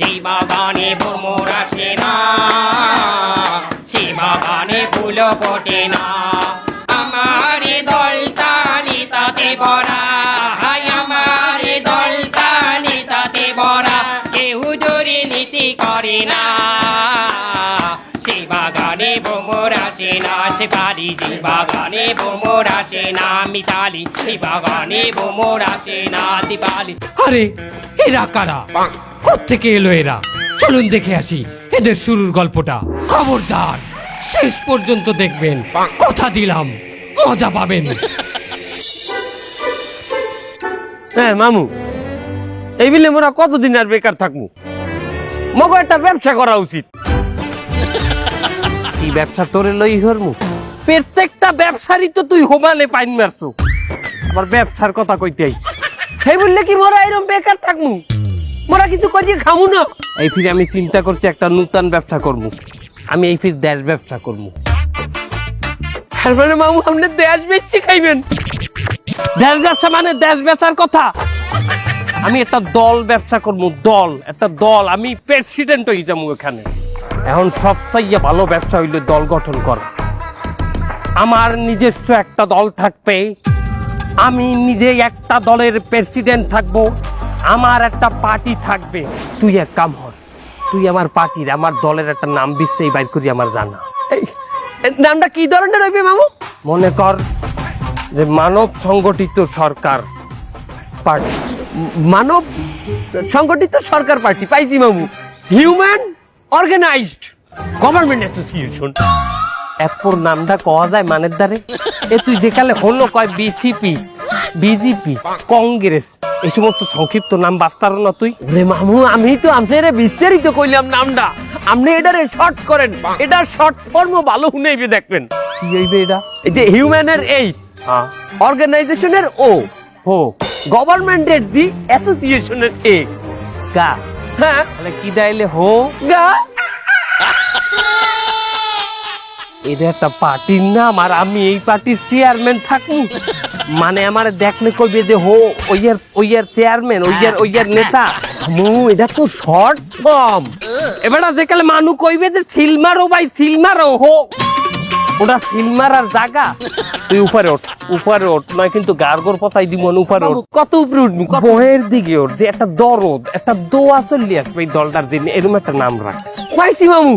যে বাগানে ভ্রমর আসে না। সে বাগানে ফুল ফোটে না। আমার দল তালি তাতে ভরা হাই আমার দল তালি তাতে ভরা কেউ জোরে নীতি করে না। সে বাগানে ভ্রমর আসে না সে পারি যে বাগানে ভ্রমর আসে না মিতালি। সে বাগানে ভ্রমর আসে না দিপালি। আরে এরা কারা? কোত্থেকে এলো এরা? চলুন দেখে আসি এদের শুরুর গল্পটা। খবরদার শেষ পর্যন্ত দেখবেন। কথা দিলাম মজা পাবেন। হ্যাঁ মামু এই বিলে মোরা কতদিন আর বেকার থাকব মগো একটা ব্যবসা করা উচিত। কি ব্যবসা তোরে লই হরমু? প্রত্যেকটা ব্যবসারই তো তুই হোমালে পাইন মারছো। আবার ব্যবসার কথা কইতে আই সেই বললে কি মোরা এরকম বেকার থাকমু? মোরা কিছু করিয়ে খামু না। এই ফিরে আমি চিন্তা করছি একটা নূতন ব্যবসা করব। আমি এই ফির দেশ ব্যবসা করব। তার মানে মামু আপনি দেশ বেচছি খাইবেন। দেশ ব্যবসা মানে দেশ বেচার কথা। আমি একটা দল ব্যবসা করব দল একটা দল। আমি প্রেসিডেন্ট হয়ে যাব এখানে। এখন সবচাইয়ে ভালো ব্যবসা হইলে দল গঠন করা। আমার নিজস্ব একটা দল থাকবে। আমি নিজে একটা দলের প্রেসিডেন্ট থাকব। আমার একটা পার্টি থাকবে। তুই এক কাম হর তুই আমার পার্টির আমার দলের একটা নাম দিচ্ছে বাইর করি আমার জানা। নামটা কি ধরনের হইবে মামু? মনে কর যে মানব সংগঠিত সরকার পার্টি। মানব সংগঠিত সরকার পার্টি পাইছি মামু। হিউম্যান অর্গানাইজড গভর্নমেন্ট অ্যাসোসিয়েশন এরপর নামটা কওয়া যায় মানের দ্বারে। এ তুই যেকালে হলো কয় বিসিপি বিজেপি কংগ্রেস এই সমস্ত সংক্ষিপ্ত নাম বাস্তার না তুই? রে মামু আমি তো আপনারে বিস্তারিত কইলাম নামটা। আপনি এটারে শর্ট করেন। এটা শর্ট ফর্ম ভালো শুনেইবে দেখবেন। কি হইবে এটা? এই যে হিউম্যানের এইস হ্যাঁ। অর্গানাইজেশনের ও হো। গভর্নমেন্টের জি অ্যাসোসিয়েশনের এ গা। হ্যাঁ। তাহলে কি দাইলে হো? গা। এটা একটা পার্টির নাম আর আমি এই পার্টির চেয়ারম্যান থাকুন মানে আমার দেখলে কইবে যে হো ওইয়ার ওইয়ার চেয়ারম্যান ওইয়ার ওইয়ার নেতা। মু এটা তো শর্ট ফর্ম এবারে যেকালে মানু কইবে যে সিলমারো ভাই সিলমারো হো। ওটা সিলমারার জায়গা। তুই উপরে ওঠ উপরে ওঠ নয় কিন্তু গার্গর পচাই দিব না উপরে ওঠ। কত উপরে উঠবি বহের দিকে ওঠ যে একটা দরদ একটা দোয়া চললি আসবে এই দলটার জন্য এরকম একটা নাম রাখ। পাইছি মামু।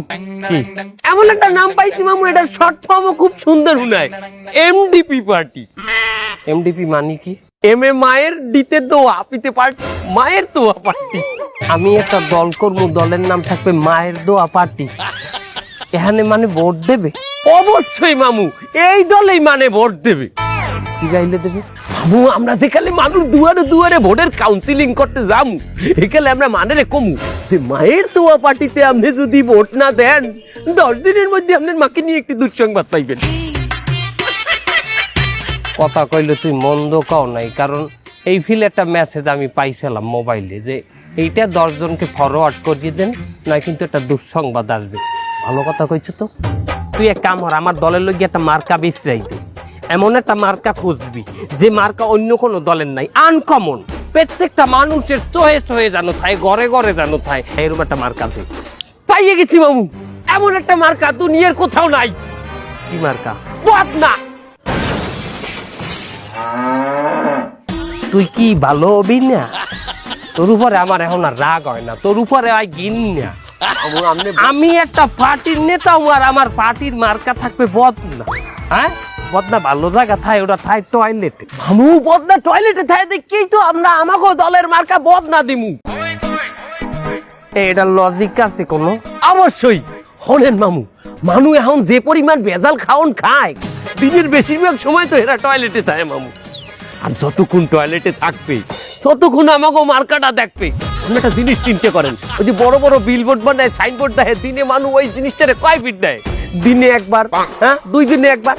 এমন একটা নাম পাইছি মামু এটা শর্ট ফর্মও খুব সুন্দর হুনায় এমডিপি পার্টি এমডিপি মানে কি? এম এ মায়ের ডিতে দোয়া পিতে পার্টি মায়ের দোয়া পার্টি আমি একটা দল করব দলের নাম থাকবে মায়ের দোয়া পার্টি এখানে মানে ভোট দেবে? অবশ্যই মামু এই দলেই মানে ভোট দেবে। কথা কইলে তুই মন্দ কও নাই, কারণ এই ফিল একটা মেসেজ আমি পাইছিলাম মোবাইলে যে এইটা দশজনকে ফরওয়ার্ড করিয়ে দেন না কিন্তু একটা দুঃসংবাদ আসবে। ভালো কথা কইছো তো? তুই এক কাম আমার দলের লোক একটা মার্কা বিশ্রাই দে এমন একটা মার্কা খুঁজবি যে মার্কা অন্য কোনো দলের নাই আনকমন প্রত্যেকটা মানুষের চোহে চোহে জানো থাই ঘরে ঘরে জানো থাই এরকম একটা মার্কা দে পাইয়ে গেছি মামু এমন একটা মার্কা দুনিয়ার কোথাও নাই। কি মার্কা? বদনা তুই কি ভালো হবি না? তোর উপরে আমার এখন আর রাগ হয় না তোর উপরে হয় গিন না আমি একটা পার্টির নেতা আর আমার পার্টির মার্কা থাকবে বদনা হ্যাঁ? বদনা ভালো জায়গা থাই ওটা থাই টয়লেটে আমু বদনা টয়লেটে থাই দেখি তো আমরা আমাকে দলের মার্কা বদনা দিমু। এটা লজিক আছে কোনো? অবশ্যই। হনেন মামু মানু এখন যে পরিমাণ ভেজাল খাওন খায় দিনের বেশিরভাগ সময় তো এরা টয়লেটে থাকে মামু। আর যতক্ষণ টয়লেটে থাকবে ততক্ষণ আমাকে মার্কাটা দেখবে। আপনি একটা জিনিস চিন্তা করেন ওই যে বড় বড় বিলবোর্ড বানায় সাইনবোর্ড দেয় দিনে মানুষ ওই জিনিসটারে কয় ফিট দেয়? দিনে একবার হ্যাঁ? দুই দিনে একবার।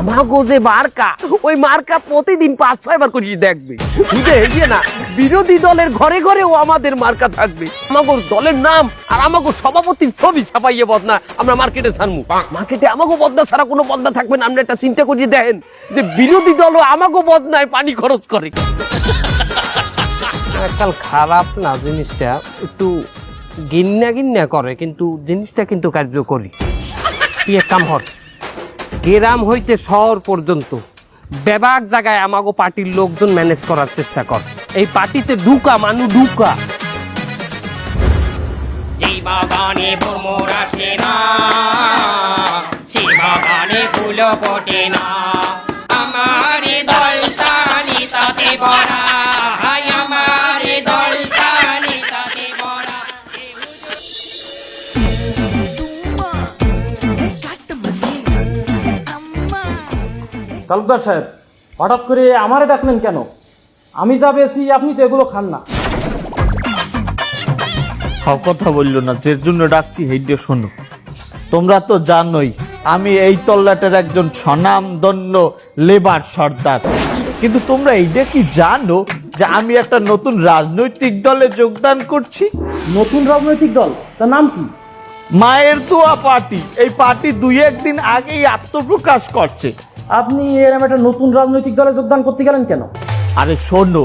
আমাগো যে মার্কা ওই মার্কা প্রতিদিন পাঁচ ছয় বার করিয়ে দেখবে। বুঝে হেরিয়ে না বিরোধী দলের ঘরে ঘরেও আমাদের মার্কা থাকবে। আমাগো দলের নাম আর আমাগো সভাপতির ছবি ছাপাইয়ে বদনা আমরা মার্কেটে ছাড়মু। মার্কেটে আমাগো বদনা ছাড়া কোনো বদনা থাকবে না। আপনি একটা চিন্তা করিয়ে দেখেন যে বিরোধী দলও আমাগো বদনায় পানি খরচ করে। কাল খারাপ না জিনিসটা? একটু গিন্না গিন্না করে কিন্তু জিনিসটা কিন্তু কার্যকরী। কি এক কাম হর গ্রাম হইতে শহর পর্যন্ত। বেবাক জায়গায় আমাগো পার্টির লোকজন ম্যানেজ করার চেষ্টা কর। এই পার্টিতে ঢুকা, মানু ঢুকা। বাগানে ভ্রমর আসে না সেই বাগানে ফুল ফোটে না। তালুকদার সাহেব হঠাৎ করে আমারে ডাকলেন কেন? আমি যা বেশি আপনি তো এগুলো খান না। সব কথা বলল না যে জন্য ডাকছি হেডে শোনো। তোমরা তো জানোই আমি এই তল্লাটের একজন স্বনামধন্য লেবার সর্দার। কিন্তু তোমরা এইটা কি জানো যে আমি একটা নতুন রাজনৈতিক দলে যোগদান করছি? নতুন রাজনৈতিক দল? তার নাম কি? মায়ের দোয়া পার্টি। এই পার্টি দুই একদিন আগেই আত্মপ্রকাশ করছে। আপনি এরম একটা নতুন রাজনৈতিক দলে যোগদান করতে গেলেন কেন? আরে শোনো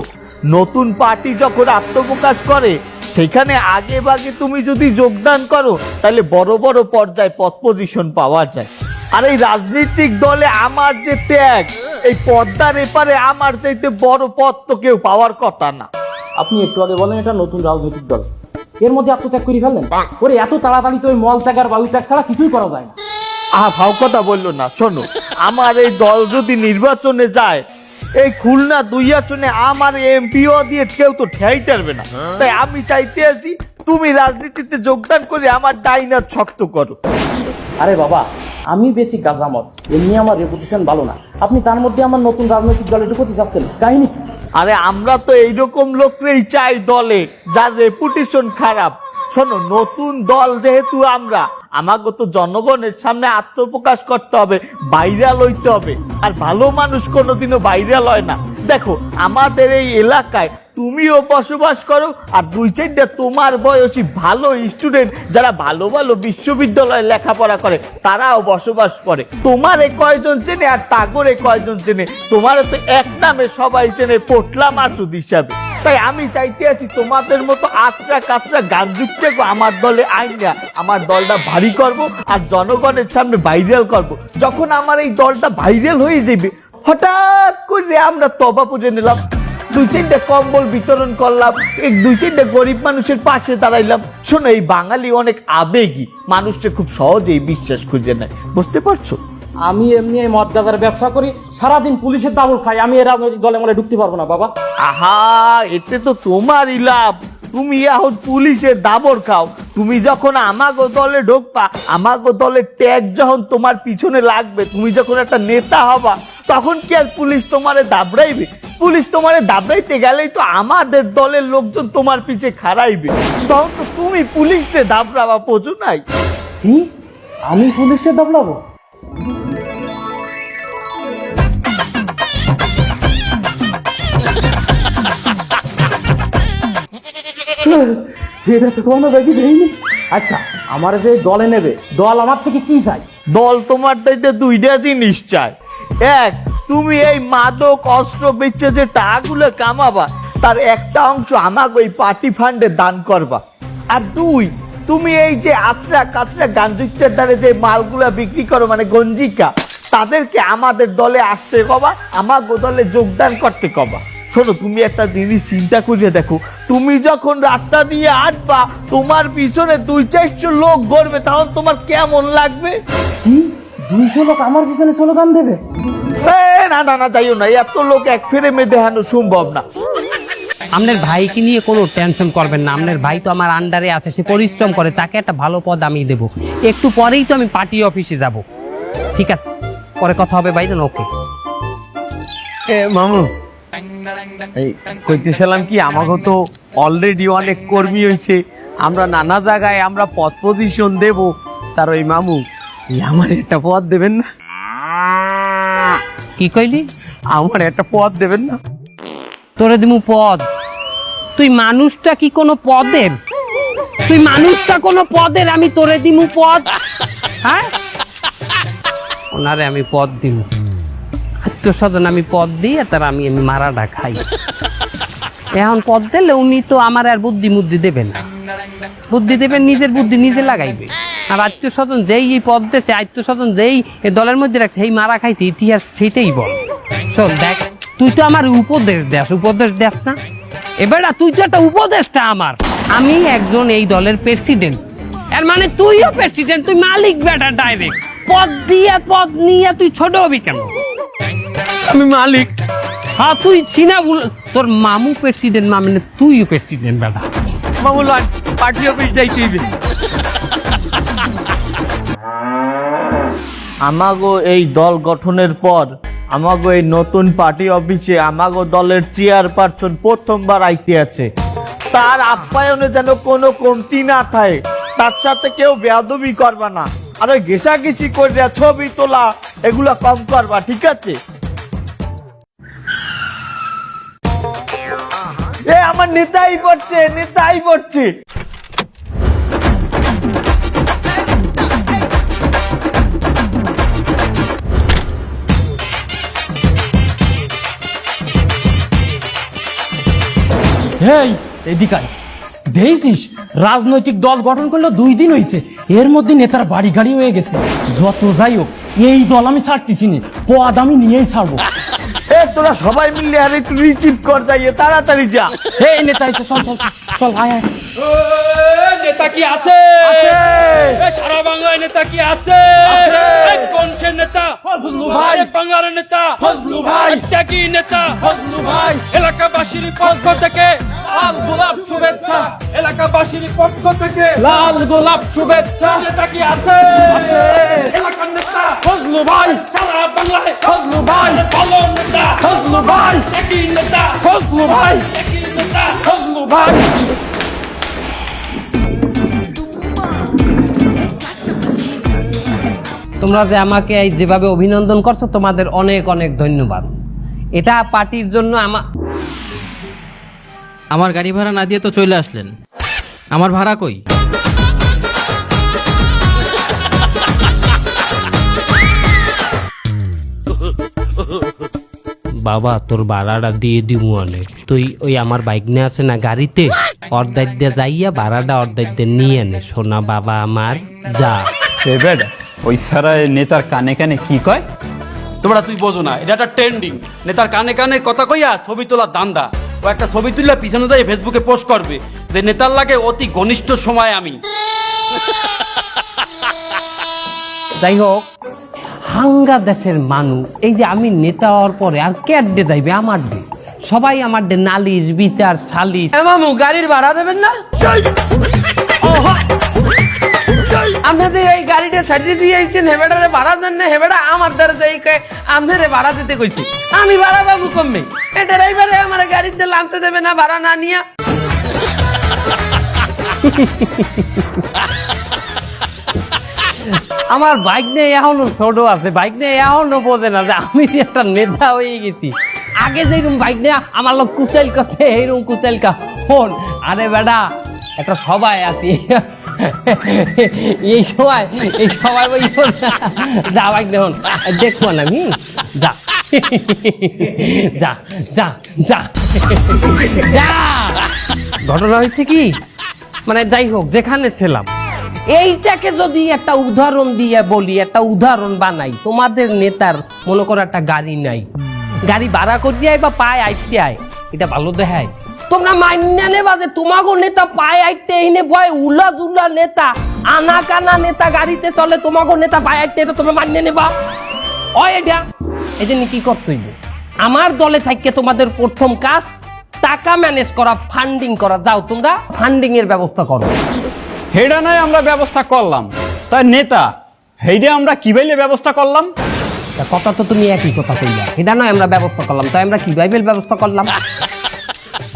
নতুন পার্টি যখন আত্মপ্রকাশ করে সেখানে আগে বাগে তুমি যদি যোগদান করো তাহলে বড় বড় পর্যায়ে পদ পজিশন পাওয়া যায়। আর এই রাজনৈতিক দলে আমার যে ত্যাগ এই পদ্মার এপারে আমার চাইতে বড় পদ তো কেউ পাওয়ার কথা না। আপনি একটু আগে বলেন এটা নতুন রাজনৈতিক দল। এর মধ্যে আত্মত্যাগ করে ফেললেন? ওরে এত তাড়াতাড়ি তো ওই মল ত্যাগ আর বায়ু ত্যাগ ছাড়া কিছুই করা যায় না। আহা ভাও কথা বলল না শোনো আমার এই দল যদি নির্বাচনে যায় এই খুলনা দুই আসনে আমার এমপিও দিয়ে কেউ তো ঠেয়াই টারবে না। তাই আমি চাইতে আছি তুমি রাজনীতিতে যোগদান করে আমার ডাইনার শক্ত করো। আরে বাবা আমি বেশি গাজামত এমনি আমার রেপুটেশন ভালো না। আপনি তার মধ্যে আমার নতুন রাজনৈতিক দলে ঢুকতে চাচ্ছেন কাহিনী কি? আরে আমরা তো এইরকম লোকরেই চাই দলে যার রেপুটেশন খারাপ। শোনো নতুন দল যেহেতু আমরা আমাকে তো জনগণের সামনে আত্মপ্রকাশ করতে হবে, ভাইরাল হইতে হবে। আর ভালো মানুষ কোনোদিনও ভাইরাল হয় না। দেখো, আমাদের এই এলাকায় তুমিও বসবাস করো, আর দুই চারটা তোমার বয়সী ভালো স্টুডেন্ট যারা ভালো ভালো বিশ্ববিদ্যালয়ে লেখাপড়া করে, তারাও বসবাস করে। তোমার কয়জন চেনে আর তাগরে কয়জন চেনে? তোমার তো এক নামে সবাই চেনে পোটলা মাসুদ হিসাবে। তাই আমি চাইতে আছি তোমাদের মতো আচরা কাচরা গান যুক্তে আমার দলে আইন আমার দলটা ভারী করব আর জনগণের সামনে ভাইরাল করব। যখন আমার এই দলটা ভাইরাল হয়ে যাবে, হঠাৎ করে আমরা তবা পুজো নিলাম। দুই চারটে কম্বল বিতরণ করলাম এক দুই চারটে গরিব মানুষের পাশে দাঁড়াইলাম। শোনো এই বাঙালি অনেক আবেগী মানুষটা খুব সহজেই বিশ্বাস খুঁজে নেয়। বুঝতে পারছ? আমি এমনি এই মদ গাজার ব্যবসা করি সারাদিন পুলিশের দাবল খাই আমি এই রাজনৈতিক দলে মনে ঢুকতে পারব না বাবা। আহা এতে তো তোমারই লাভ। তুমি এখন পুলিশের দাবর খাও। তুমি যখন আমাগো দলে ঢোকবা আমাগো দলের ট্যাগ যখন তোমার পিছনে লাগবে তুমি যখন একটা নেতা হবা তখন কি আর পুলিশ তোমারে দাবড়াইবে? পুলিশ তোমারে দাবড়াইতে গেলেই তো আমাদের দলের লোকজন তোমার পিছে খাড়াইবে। তখন তো তুমি পুলিশে দাবড়াবা পোচো নাই? কি? আমি পুলিশে দাবড়াবো? এটা তো কোনো ব্যাগই দেয়নি আচ্ছা আমার যে দলে নেবে দল আমার থেকে কি চাই দল তোমার দাইতে দুইটা জিনিস চায়। এক তুমি এই মাদক অস্ত্র বেচে যে টাকাগুলো কামাবা তার একটা অংশ আমাকে ওই পার্টি ফান্ডে দান করবা। আর দুই তুমি এই যে আচরা কাচরা গাঞ্জুকটার দ্বারে যে মালগুলা বিক্রি করো মানে গঞ্জিকা তাদেরকে আমাদের দলে আসতে কবা আমাকে দলে যোগদান করতে কবা। শোনো তুমি একটা জিনিস চিন্তা করে দেখো তুমি যখন রাস্তা দিয়ে আসবা তোমার পিছনে দুই চারশো লোক গড়বে তখন তোমার কেমন লাগবে? কি? দুইশো লোক আমার পিছনে স্লোগান দেবে? না না না যাইও না এত লোক এক ফ্রেমে দেখানো সম্ভব না। আপনার ভাইকে নিয়ে কোনো টেনশন করবেন না। আপনার ভাই তো আমার আন্ডারে আছে সে পরিশ্রম করে তাকে একটা ভালো পদ আমি দেব। একটু পরেই তো আমি পার্টি অফিসে যাব। ঠিক আছে? পরে কথা হবে ভাই ওকে এ মামু। এই কইতেছিলাম কি আমাকে তো অলরেডি অনেক কর্মী হয়েছে আমরা নানা জায়গায় আমরা পদ পজিশন দেব। তার ওই মামু আমার একটা পদ দেবেন না? কি কইলি? আমার একটা পদ দেবেন না। তোরে দিমু পদ। তুই মানুষটা কি কোনো পদের? তুই মানুষটা কোনো পদের আমি তোরে দিমু পদ। হ্যাঁ? ওনারে আমি পদ দিমু। আত্মীয় স্বজন আমি পদ দিই তার আমি আমি মারাটা খাই। এখন পদ দিলে উনি তো আমার আর বুদ্ধি মুদ্ধি দেবে না। বুদ্ধি দেবেন নিজের বুদ্ধি নিজে লাগাইবে। আর আত্মীয় স্বজন যেই এই পদ দেশে আত্মীয় স্বজন যেই এই দলের মধ্যে রাখছে সেই মারা খাইছে ইতিহাস সেইটাই বল। শোন দেখ তুই তো আমার উপদেশ দেস উপদেশ দেস না। এবার তুই তো একটা উপদেশটা আমার। আমি একজন এই দলের প্রেসিডেন্ট এর মানে তুইও প্রেসিডেন্ট তুই মালিক বেটা ডাইরেক্ট পদ দিয়ে পদ নিয়ে তুই ছোট হবি কেন? আমি মালিক। হ্যাঁ তুই চিনা বল তোর মামু প্রেসিডেন্ট মা মানে তুইও প্রেসিডেন্ট বেটা। মামু লন পার্টি অফিস যাইতে হইবে আমাগো এই দল গঠনের পর, আমাগো এই নতুন পার্টি অফিসে আমাগো দলের চেয়ারপারসন প্রথমবার আইতে আছে। তার আপ্যায়নে যেন কোনো কমতি না থাকে, তার সাথে কেউ বেয়াদবি করবা না। আর আরে ঘেসাঘেসি করে ছবি তোলা, এগুলা কম করবা, ঠিক আছে? এ, আমার নেতাই পড়ছে নেতাই পড়ছে। হেই এদিকায়। দেখছিস রাজনৈতিক দল গঠন করল দুই দিন হয়েছে এর মধ্যে নেতার বাড়ি গাড়ি হয়ে গেছে। যত যাই হোক এই দল আমি ছাড়তেছি না। পদ আমি নিয়েই ছাড়বো। এ তোরা সবাই মিলে আরে একটু রিচিভ কর যাইয়ে তাড়াতাড়ি যা। এই নেতা এসে চল চল চল, চল আয় আয়। নেতা কি আছে। সারা বাংলায় নেতা কি আছে? কোন সে নেতা? ফজলু ভাই। বাংলার নেতা? ফজলু ভাই। ত্যাগী নেতা? ফজলু ভাই। এলাকাবাসীর পক্ষ থেকে লাল গোলাপ শুভেচ্ছা। এলাকাবাসীর পক্ষ থেকে লাল গোলাপ শুভেচ্ছা। নেতা কি আছে? আছে। এলাকার নেতা? ফজলু ভাই। সারা বাংলায় ফজলু ভাই। ভালো নেতা। ফজলু ভাই। ত্যাগী নেতা? ফজলু ভাই। ত্যাগী নেতা? ফজলু ভাই। তোমরা যে আমাকে এই যেভাবে অভিনন্দন করছ তোমাদের অনেক অনেক ধন্যবাদ। এটা পার্টির জন্য আমার আমার গাড়ি ভাড়া না দিয়ে তো চলে আসলেন। আমার ভাড়া কই? বাবা তোর ভাড়াটা দিয়ে দিবো অনেক। তুই ওই আমার বাইক নিয়ে আসে না গাড়িতে? অর্ধেক দিয়ে যাইয়া ভাড়াটা অর্ধেক দিয়ে নিয়ে আনে সোনা বাবা আমার যা। এবার ওই সারা নেতার কানে কানে কি কয়? তোমরা তুই বোঝো না এটা একটা ট্রেন্ডিং নেতার কানে কানে কথা কইয়া ছবি তোলার দান্দা। ও একটা ছবি তুললে পিছনে দিয়ে ফেসবুকে পোস্ট করবে যে নেতার লাগে অতি ঘনিষ্ঠ সময় আমি। যাই হোক হাঙ্গা দেশের মানুষ এই যে আমি নেতা হওয়ার পরে আর ক্যাট ডে যাইবে? আমার ডে সবাই আমার ডে নালিশ বিচার সালিশ। মামু গাড়ির ভাড়া দেবেন না? আপনাদের এই গাড়িটা সাইডে দিয়ে আইছেন হেবেটারে ভাড়া দেন না হেবেটা আমার দ্বারা যাই কয় আপনারে ভাড়া দিতে কইছি। আমি ভাড়া পাবো কমবে। এটা ড্রাইভারে আমার গাড়িতে লানতে দেবে না, ভাড়া না নিয়া। আমার বাইক নিয়ে এখনও ছোট আছে, বাইক নিয়ে এখনও বোঝে না যে আমি একটা নেতা হয়ে গেছি। আগে যেরকম বাইক নিয়ে আমার লোক কুচাইল করছে, এইরকম কুচাইল কা ফোন আরে বেটা একটা সবাই আছি। এই সময় এই সময় ওই যা বাইক দেখুন দেখব না আমি যা। যা যা যা। যা। ঘটনা হয়েছে কি? মানে যাই হোক যেখানে ছিলাম। এইটাকে যদি একটা উদাহরণ দিয়ে বলি একটা উদাহরণ বানাই তোমাদের নেতার মনে করো একটা গাড়ি নাই। গাড়ি ভাড়া করতে আয় বা পায় আইতে আয় এটা ভালো দেখায়। তোমরা মান্য নেবা যে তোমাগো নেতা পায়ে আইতে এনে বয় উলা জুলা নেতা আনা কানা নেতা গাড়িতে চলে তোমাগো নেতা পায় আইতে এটা তোমরা মান্য নেবা। ও এটা এই জন্য কি করতে হইব? আমার দলে থাকতে তোমাদের প্রথম কাজ টাকা ম্যানেজ করা ফান্ডিং করা। যাও তোমরা ফান্ডিং এর ব্যবস্থা করো। হেডা নয় আমরা ব্যবস্থা করলাম তাই নেতা হেডে আমরা কি বাইলে ব্যবস্থা করলাম? কথা তো তুমি একই কথা কইলা। এটা নয় আমরা ব্যবস্থা করলাম তাই আমরা কি বাইবেল ব্যবস্থা করলাম?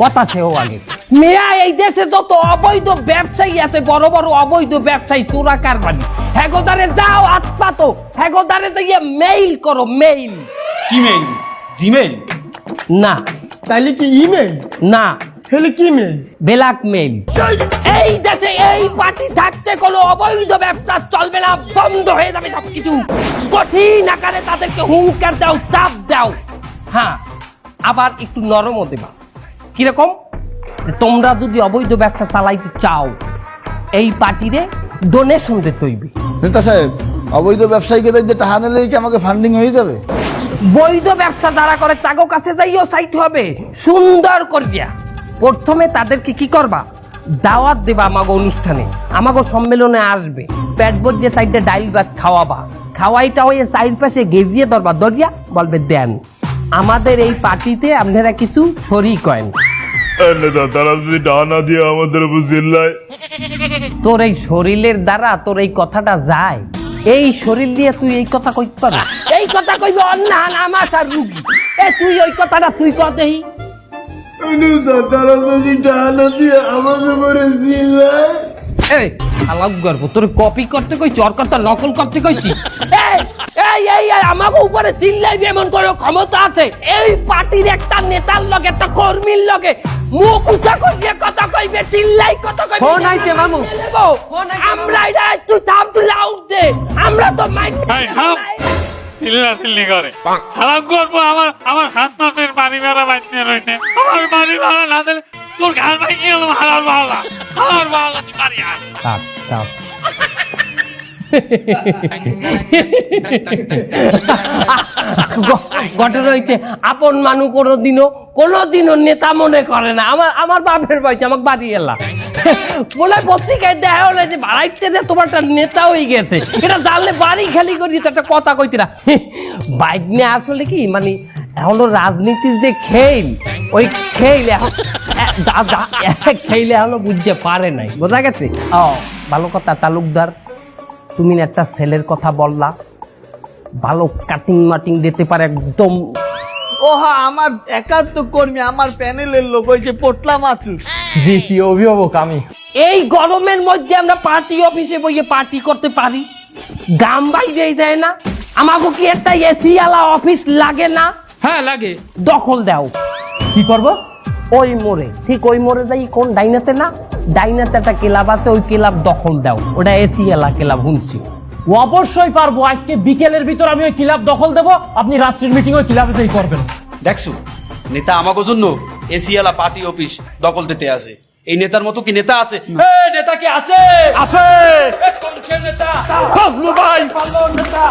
কথা সেও আগে। মেয়া এই দেশে যত অবৈধ ব্যবসায়ী আছে বড় বড় অবৈধ ব্যবসায়ী তোরা কারবারি হেগোদারে যাও আত্মাতো হেগোদারে দিয়ে মেইল করো মেইল কিমেইল জিমেইল না। তাইলে কি ইমেল না। হেলে কি মেইল। এই দেশে এই পার্টি থাকতে কোনো অবৈধ ব্যবসা চলবে না বন্ধ হয়ে যাবে সবকিছু। কঠিন আকারে তাদেরকে হুঙ্কার দাও চাপ দাও। হ্যাঁ আবার একটু নরমও দেবা। কীরকম? তোমরা যদি অবৈধ ব্যবসা চালাইতে চাও এই পার্টিরে ডোনেশন দিতে হইবে। নেতা সাহেব অবৈধ ব্যবসায়ীকে দেখতে টাকা নিলেই কি আমাকে ফান্ডিং হয়ে যাবে? বৈধ ব্যবসা দ্বারা করে তাগো কাছে যাইও চাইতে হবে। সুন্দর করিয়া প্রথমে তাদেরকে কি করবা? দাওয়াত দেবা আমাগো অনুষ্ঠানে। আমাগো সম্মেলনে আসবে। পেট ভরিয়ে সাইডে ডাইল ভাত খাওয়াবা। খাওয়াইটা হয়ে সাইড পাশে গেজিয়ে ধরবা। দরিয়া বলবে দেন আমাদের এই পার্টিতে আপনারা কিছু শরিক করেন তারা যদি টাকা দিয়ে আমাদের উপর চিল্লায়। তোর এই শরীরের দ্বারা তোর এই কথাটা যায়। এই শরীর দিয়ে তুই এই কথা কইতে এই কথা কইবে অন্য আমার আর রুগী। এ তুই ওই কথাটা তুই তারা যদি টাকা না দিয়ে উপরে এই আলাপ গর্ব তোর কপি করতে কইছি ওর কথা নকল করতে কইছি। এই এই এই আমাকে উপরে এমন করে ক্ষমতা আছে। এই পার্টির একটা নেতার লগে একটা কর্মীর লগে মুখ উঁচা করিয়ে কথা কইবে চিল্লাই কথা কইবে। ফোন আইছে, মামু। আমরা এটা তুই থাম তুই লাউড দে। আমরা তো মাইক চিল্লা চিল্লি করে। খারাপ করব আমার আমার হাত মাসের বাড়ি মেরা বাইতে রয়েছে আমার বাড়ি ভাড়া না দিলে তোর ঘর ভাই কি হলো হালার ভাড়া হালার তুই বাড়ি আয়। আপন মানু নেতা মনে করে না। আমার আমার বাপের আমাকে বলে পত্রিকায় দেখা হলে যে বাড়াইতে নেতা হয়ে গেছে। এটা জানলে বাড়ি খালি করি একটা কথা কইতে না। বাইক নিয়ে আসলে কি মানে এখনও রাজনীতির যে খেল, ওই খেল খেলে এখনও বুঝতে পারে নাই। বোঝা গেছে? ও, ভালো কথা, তালুকদার। তুমি একটা ছেলের কথা বললা। ভালো কাটিং মাটিং দিতে পারে একদম। ওহা আমার একান্ত কর্মী আমার প্যানেলের লোক ওই যে পোটলা মাছুস জি কি অভিভাবক আমি। এই গরমের মধ্যে আমরা পার্টি অফিসে বইয়ে পার্টি করতে পারি। গাম বাইরে যায় না। আমাকে কি একটা এসি আলা অফিস লাগে না? হ্যাঁ লাগে। দখল দাও। কি করব? ওই মোড়ে ঠিক ওই মোড়ে যাই কোন ডাইনাতে না? ডাইনাতে একটা ক্লাব আছে ওই ক্লাব দখল দাও। ওটা এসি এলা ক্লাব শুনছি। অবশ্যই পারব আজকে বিকেলের ভিতর আমি ওই ক্লাব দখল দেবো আপনি রাত্রির মিটিং ওই ক্লাবেতেই করবেন। দেখছ নেতা আমাকে জন্য এসিয়ালা পার্টি অফিস দখল দিতে আছে এই নেতার মতো কি নেতা আছে? এই নেতা কি আছে? আছে। নেতা? ফজলু ভাই।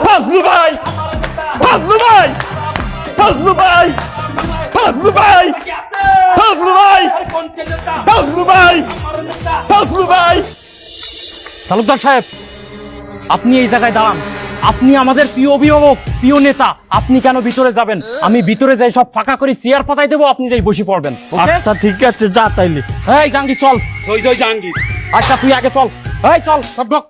ফজলু ভাই। ফজলু ভাই। ফজলু ভাই। ফজলু ভাই ফজলু ভাই ফজলু ফজলু তালুকদার সাহেব আপনি এই জায়গায় দাঁড়ান। আপনি আমাদের প্রিয় অভিভাবক প্রিয় নেতা আপনি কেন ভিতরে যাবেন? আমি ভিতরে যাই সব ফাঁকা করে চেয়ার পাতাই দেবো আপনি যাই বসে পড়বেন। আচ্ছা ঠিক আছে যা তাইলে। এই জাঙ্গি চল। জয় জয় জাহাঙ্গীর। আচ্ছা তুই আগে চল। এই চল সব ঢোক।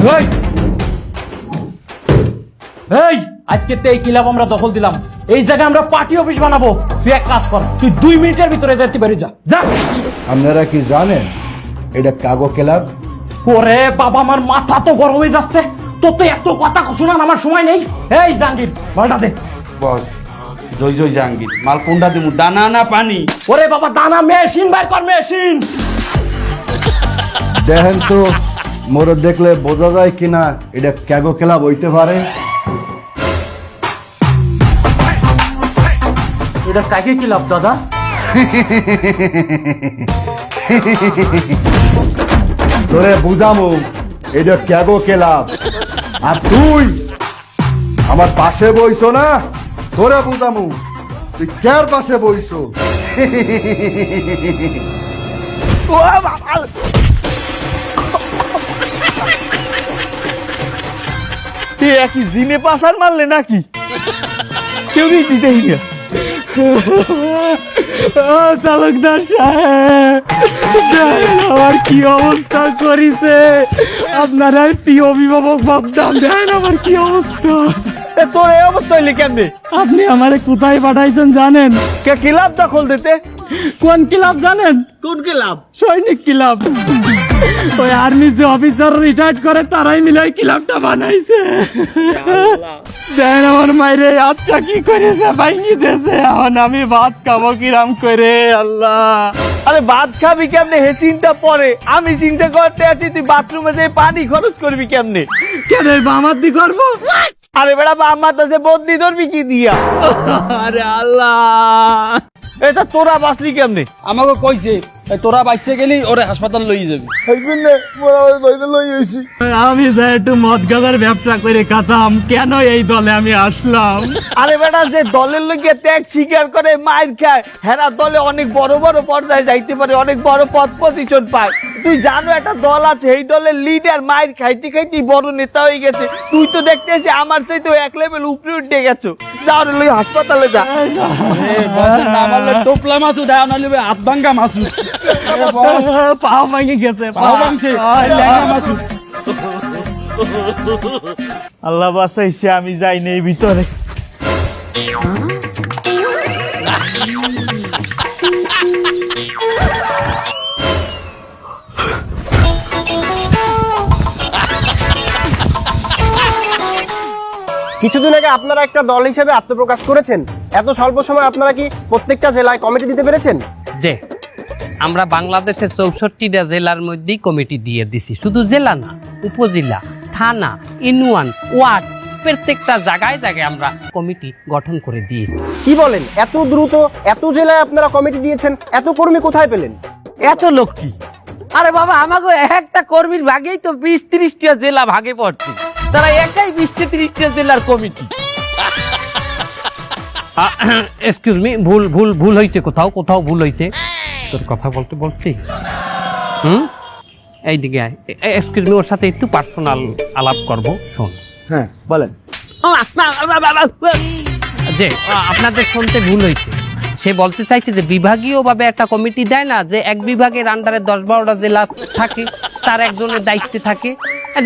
এই! এই! আজকে তো এই ক্লাব আমরা দখল দিলাম। এই জায়গায় আমরা পার্টি অফিস বানাবো। তুই এক কাজ কর তুই দুই মিনিটের ভিতরে যাইতে পারি যা। যা! আপনারা কি জানেন এটা কাগো ক্লাব? ওরে বাবা আমার মাথা তো গরম হয়ে যাচ্ছে। তোর তো এত কথা শোনার আমার সময় নেই। এই জাহাঙ্গীর বলটা দে। বস জয় জয় জাহাঙ্গীর মাল কোনটা দিমু? দানা না পানি? ওরে বাবা দানা মেশিন বাইর কর মেশিন। দেখেন তো মোর দেখলে বোঝা যায় কিনা এটা ক্যাগো ক্লাব হইতে পারে। এটা কাকে কি লাভ দাদা? তোরে বুঝামু এটা ক্যাগো ক্লাব। আর তুই আমার পাশে বইছো না? তোরে বুঝামু তুই কার পাশে বইছো? ও বাবা! এ একই জিনে পাসার মারলে নাকি? দিতেই না। তালুকদার আমার কি অবস্থা করিছে। আপনারা কি অভিভাবক ভাবতাম দেন আমার কি অবস্থা। তোর এই অবস্থা হইলে কেমনে? আপনি আমারে কোথায় পাঠাইছেন জানেন? কে ক্লাব দখল দিতে? কোন ক্লাব জানেন? কোন ক্লাব? সৈনিক ক্লাব। ওই আর্মি যে অফিসার রিটায়ার্ড করে তারাই মিলে ওই ক্লাবটা বানাইছে। দেন আমার মাইরে আত্মা কি করেছে ভাঙি দেছে এখন আমি ভাত খাব কিরাম করে আল্লাহ। আরে ভাত খাবি কেমনে? হে চিন্তা পরে। আমি চিন্তা করতে আছি তুই বাথরুমে যে পানি খরচ করবি কেমনে? কেন বামার দি করব? আরে বেড়া আমার কাছে বদলি ধরবি কি দিয়া? আরে আল্লাহ। এটা তোরা বাসলি কেমনে? আমাকে কইছে তোরা বাইসে গেলি ওরে হাসপাতাল লই যাবি। আমি যা একটু মদ গাজার ব্যবসা করে খাতাম কেন এই দলে আমি আসলাম? আরে বেটা যে দলের লোকে ত্যাগ স্বীকার করে মায়ের খায় হেরা দলে অনেক বড় বড় পর্যায়ে যাইতে পারে অনেক বড় পদ পজিশন পায়। তুই জানো একটা দল আছে এই দলের লিডার মায়ের খাইতে খাইতে বড় নেতা হয়ে গেছে। তুই তো দেখতে এসে আমার চাইতে এক লেভেল উপরে উঠে গেছো। যাও রে লই হাসপাতালে যা। আমার টোপলা মাছু দেয় না লিবে হাত ভাঙ্গা মাছু পাও ভেঙে গেছে পাও ভাঙছে। আল্লাহ বাসাইছে আমি যাই নেই ভিতরে। কিছুদিন আগে আপনারা একটা দল হিসেবে আত্মপ্রকাশ করেছেন। এত স্বল্প সময় আপনারা কি প্রত্যেকটা জেলায় কমিটি দিতে পেরেছেন? যে আমরা বাংলাদেশের চৌষট্টিটা জেলার মধ্যেই কমিটি দিয়ে দিছি। শুধু জেলা না উপজেলা থানা ইউনিয়ন ওয়ার্ড প্রত্যেকটা জায়গায় জায়গায় আমরা কমিটি গঠন করে দিয়েছি। কি বলেন? এত দ্রুত এত জেলায় আপনারা কমিটি দিয়েছেন এত কর্মী কোথায় পেলেন? এত লোক কি? আরে বাবা আমাকে একটা কর্মীর ভাগেই তো বিশ ত্রিশটা জেলা ভাগে পড়ছে। তারা একাই বিশটা ত্রিশটা জেলার কমিটি। এক্সকিউজ মি ভুল ভুল ভুল হয়েছে কোথাও কোথাও ভুল হয়েছে তোর কথা বলতে বলছি? হুম? এইদিকে এক্সকিউজ মি ওর সাথে একটু পার্সোনাল আলাপ করব শোন। হ্যাঁ বলেন। যে আপনাদের শুনতে ভুল হয়েছে। সে বলতে চাইছে যে বিভাগীয়ভাবে একটা কমিটি দেয় না যে এক বিভাগের আন্ডারে দশ বারোটা জেলা থাকে তার একজনের দায়িত্বে থাকে।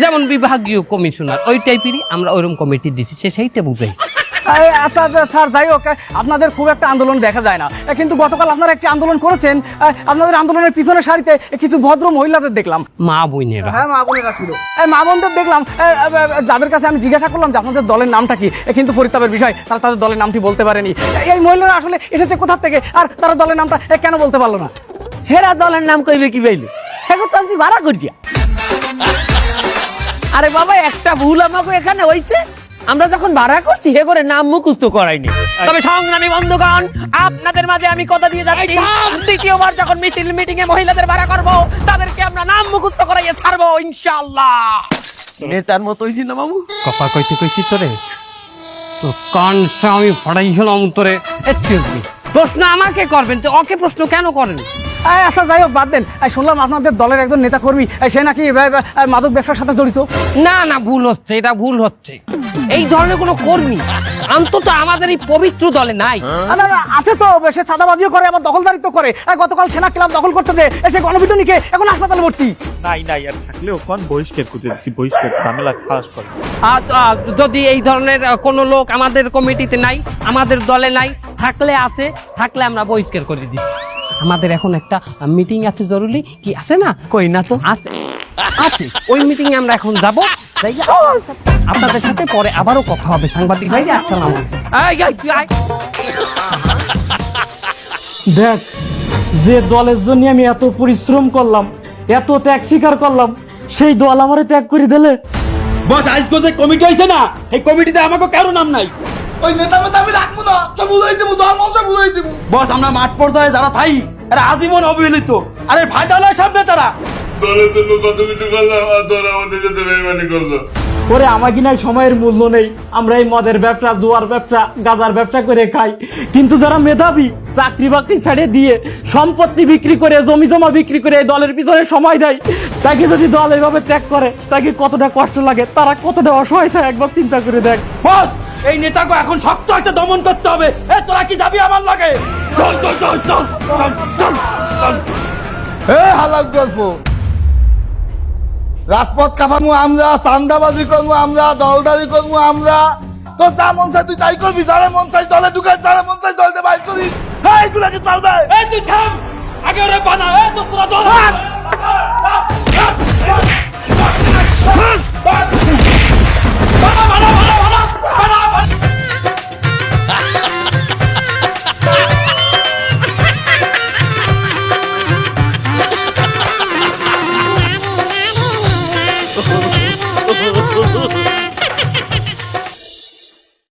যেমন বিভাগীয় কমিশনার ওই টাইপেরই আমরা ওইরকম কমিটি দিছি সে সেইটা বুঝাইছে। আচ্ছা আচ্ছা, স্যার যাই হোক আপনাদের খুব একটা আন্দোলন দেখা যায় না। কিন্তু গতকাল আপনারা একটি আন্দোলন করেছেন আপনাদের আন্দোলনের পিছনের সারিতে কিছু ভদ্র মহিলাদের দেখলাম। মা বইনেরা হ্যাঁ মা বোনেরা ছিল। এই মা বোনদের দেখলাম যাদের কাছে আমি জিজ্ঞাসা করলাম যে আপনাদের দলের নামটা কি কিন্তু পরিতাপের বিষয় তারা তাদের দলের নামটি বলতে পারেনি। এই মহিলারা আসলে এসেছে কোথা থেকে আর তারা দলের নামটা কেন বলতে পারল না? হেরা দলের নাম কইবে কি বাইলে? এখন তো আমি ভাড়া করিয়া। আরে বাবা একটা ভুল আমাকে এখানে হইছে। আমরা যখন ভাড়া করছি হে করে নাম মুখস্থ করাইনি। তবে সংগ্রামী বন্ধুগণ আপনাদের মাঝে আমি কথা দিয়ে যাচ্ছি। দ্বিতীয়বার যখন মিছিল মিটিং এ মহিলাদের ভাড়া করব তাদেরকে আমরা নাম মুখস্থ করাইয়ে ছাড়বো ইনশাআল্লাহ। নেতার মতো হইছি না মামু কথা কইতে কইছি তোরে? তো কানসা আমি ফাড়াইছিলাম তোরে। এক্সকিউজ মি প্রশ্ন আমাকে করবেন তো ওকে প্রশ্ন কেন করেন? আচ্ছা যাই হোক বাদ দেন। এই, শুনলাম আপনাদের দলের একজন নেতা কর্মী সে নাকি মাদক ব্যবসার সাথে জড়িত। না না ভুল হচ্ছে এটা ভুল হচ্ছে। এই ধরনের কোনো কর্মী অন্তত আমাদের এই পবিত্র দলে নাই। না না আছে তো সে চাঁদাবাজিও করে আবার দখলদারিত্ব করে। গতকাল সেনা ক্লাব দখল করতে যে সে গণপিটুনিকে এখন হাসপাতালে ভর্তি। নাই নাই আর থাকলেও কোন বহিষ্কার করতে দিছি বহিষ্কার ঝামেলা খাস করে। যদি এই ধরনের কোনো লোক আমাদের কমিটিতে নাই আমাদের দলে নাই থাকলে আছে থাকলে আমরা বহিষ্কার করে দিচ্ছি। আমাদের এখন একটা মিটিং আছে জরুরি। কি আছে না? কই না তো। আছে। আছে। ওই মিটিং এ আমরা এখন যাব। আপনাদের সাথে পরে আবারও কথা হবে। সাংবাদিক ভাই আসসালাম দেখ যে দলের জন্য আমি এত পরিশ্রম করলাম এত ত্যাগ স্বীকার করলাম সেই দল আমারে ত্যাগ করে দিলে। বস আজকে যে কমিটি হয়েছে না এই কমিটিতে আমাকে কারও নাম নাই। ওই নেতা মেতা আমি রাখব না। সব দেবো দল দেবো। বস আমরা মাঠ পর্যায়ে যারা থাই এরা আজীবন অবহেলিত। আরে ফায়দা লয় সামনে তারা দলের জন্য কত কিছু করলাম আর দল আমাদের সাথে বেইমানি করল। ওরে আমাকে নাই সময়ের মূল্য নেই। আমরা এই মদের ব্যবসা জুয়ার ব্যবসা গাজার ব্যবসা করে খাই। কিন্তু যারা মেধাবী চাকরি বাকরি ছেড়ে দিয়ে সম্পত্তি বিক্রি করে জমি জমা বিক্রি করে এই দলের পিছনে সময় দেয় তাকে যদি দল এইভাবে ত্যাগ করে তাকে কতটা কষ্ট লাগে তারা কতটা অসহায় থাকে একবার চিন্তা করে দেখ। বস এই নেতাকে এখন শক্ত একটা দমন করতে হবে এ তোরা কি যাবি আমার লাগে চল চল চল চল চল চল চল হে হালাক গল্প রাজপথ কাপামু আমরা চান্দাবাজি করব আমরা দলদারি করব আমরা তো যা মন চাই তুই তাই করবি যারা মন চাই দলে ঢুকাই যারা মন চাই দলতে বাইর করিস হ্যাঁ এগুলাকে চালবে এই তুই থাম আগে ওরে বানা এ তো তোরা দল বানা বানা বানা বানা বানা